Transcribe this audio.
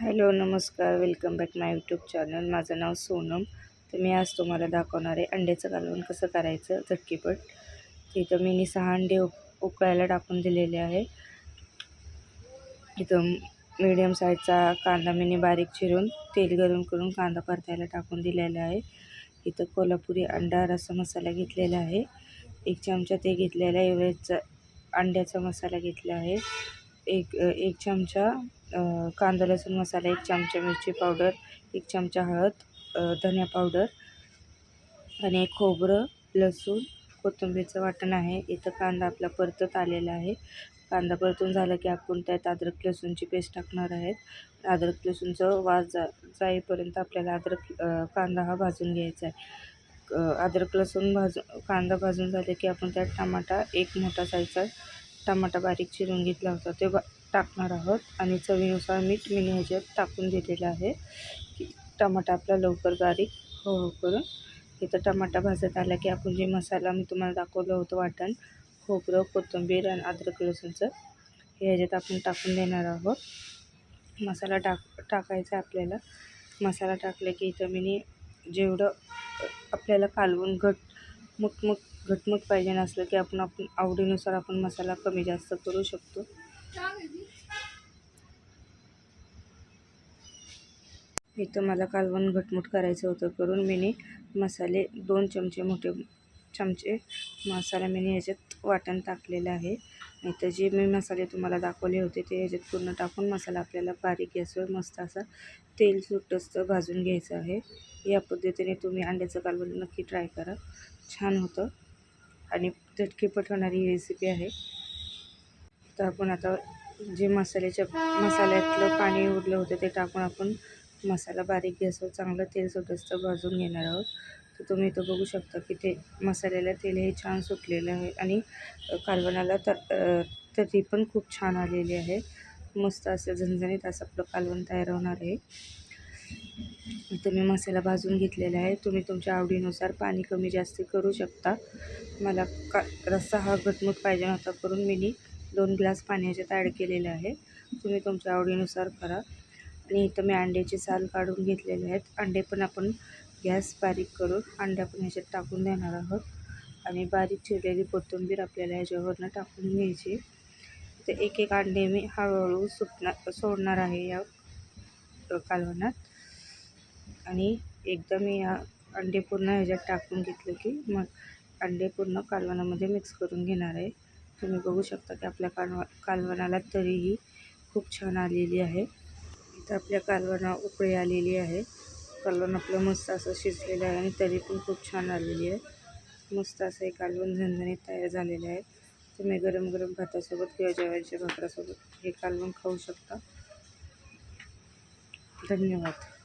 Hello नमस्कार. Welcome back my YouTube channel. माझं नाव सोनम. तर मी आज तुम्हाला दाखवणार आहे अंड्याचं कालवण कसं करायचं झटकीपट. तिथं मी नी सहा अंडे उक उकळायला टाकून दिलेले आहे. इथं मीडियम साईजचा कांदा मी बारीक चिरून तेल गरम करून कांदा परतायला टाकून दिलेला आहे. इथं कोल्हापुरी अंडा रस्सा मसाला घेतलेला आहे. एक चमचा ते घेतलेला आहे. एवढ्याचा अंड्याचा मसाला घेतला आहे. एक एक चमचा कांदा लसूण मसाला एक चमचा मिरची पावडर एक चमचा हळद धनिया पावडर आणि एक खोबरं लसूण कोथिंबीरचं वाटण आहे. इथं कांदा आपला परतत आलेला आहे. कांदा परतून झाला की आपण त्यात अद्रक लसूणची पेस्ट टाकणार आहेत. अद्रक लसूणचं वास जा जाईपर्यंत आपल्याला अद्रक कांदा हा भाजून घ्यायचा आहे. अद्रक लसूण भाजून कांदा भाजून झाले की आपण त्यात टमाटा एक मोठा साईजचा टमाटा बारीक चिरून घेतला होता ते बा टाकणार आहोत. आणि चवीनुसार मीठ मी ह्याच्यात टाकून दिलेलं आहे टमाटा आपला लवकर बारीक हो हो करून. इथं टमाटा भाजत आला की आपण जे मसाला मी तुम्हाला दाखवलं होतं वाटण खोबरं कोथिंबीर आणि अद्रक लसूणचं हे ह्याच्यात आपण टाकून देणार आहोत. मसाला टाक टाकायचा आपल्याला. मसाला टाकला की इथं मी जेवढं आपल्याला कालवून घट मुठमुठ घटमुट पाहिजे नसलं की आपण आपण आवडीनुसार आपण मसाला कमी जास्त करू शकतो. इथं मला कालवण घटमुट करायचं होतं. करून मी मसाले दोन चमचे मोठे चमचे मसाला मी ह्याच्यात वाटण टाकलेलं आहे. नाहीतर जे मी मसाले तुम्हाला दाखवले होते ते ह्याच्यात पूर्ण टाकून मसाला आपल्याला बारीक गॅसवर मस्त असा तेल सुटस्त भाजून घ्यायचं आहे. या पद्धतीने तुम्ही अंड्याचं कालवण नक्की ट्राय करा. छान होतं. आणि झटकीपट होणारी रेसिपी आहे. तर आपण आता जे मसाल्याच्या मसाल्यातलं पाणी उरलं होतं ते टाकून आपण मसाला बारीक गॅसवर चांगलं तेल सुटस्त भाजून घेणार आहोत. तर तुम्ही इथं बघू शकता की ते मसाल्याला तेल हे छान सुटलेलं आहे आणि कालवणाला तर तरी पण खूप छान आलेली आहे. मस्त असं झणझणीत असं आपलं कालवण तयार होणार आहे. इथं मी मसाला भाजून घेतलेला आहे. तुम्ही तुमच्या आवडीनुसार पाणी कमी जास्त करू शकता. मला का रस्सा हा घटमूट पाहिजे नव्हता करून मी दोन ग्लास पाण्याच्यात ॲड केलेलं आहे. तुम्ही तुमच्या आवडीनुसार करा. आणि इथं मी अंड्याची साल काढून घेतलेले आहेत. अंडे पण आपण गॅस बारीक करून अंड्या पण ह्याच्यात टाकून देणार आहोत. आणि बारीक चिरलेली कोथिंबीर आपल्याला ह्याच्यावरनं टाकून घ्यायची. तर एक एक अंडे मी हळूहळू सुटणार सोडणार आहे या कालवणात आणि एकदा मी या अंडे पूर्ण ह्याच्यात टाकून घेतलं की मग अंडे पूर्ण कालवणामध्ये मिक्स करून घेणार आहे. तुम्ही बघू शकता की आपल्या कालवा कालवणाला तरीही खूप छान आलेली आहे. इथं आपल्या कालवणा उकळी आलेली आहे. कालवण आपलं मस्त असं शिजलेलं आहे आणि तरी पण खूप छान आलेली आहे. मस्त असं हे कालवण झणझणीत तयार झालेलं आहे. तुम्ही गरम गरम भातासोबत किंवा जेवायच्या भाकरासोबत हे कालवण खाऊ शकता. धन्यवाद.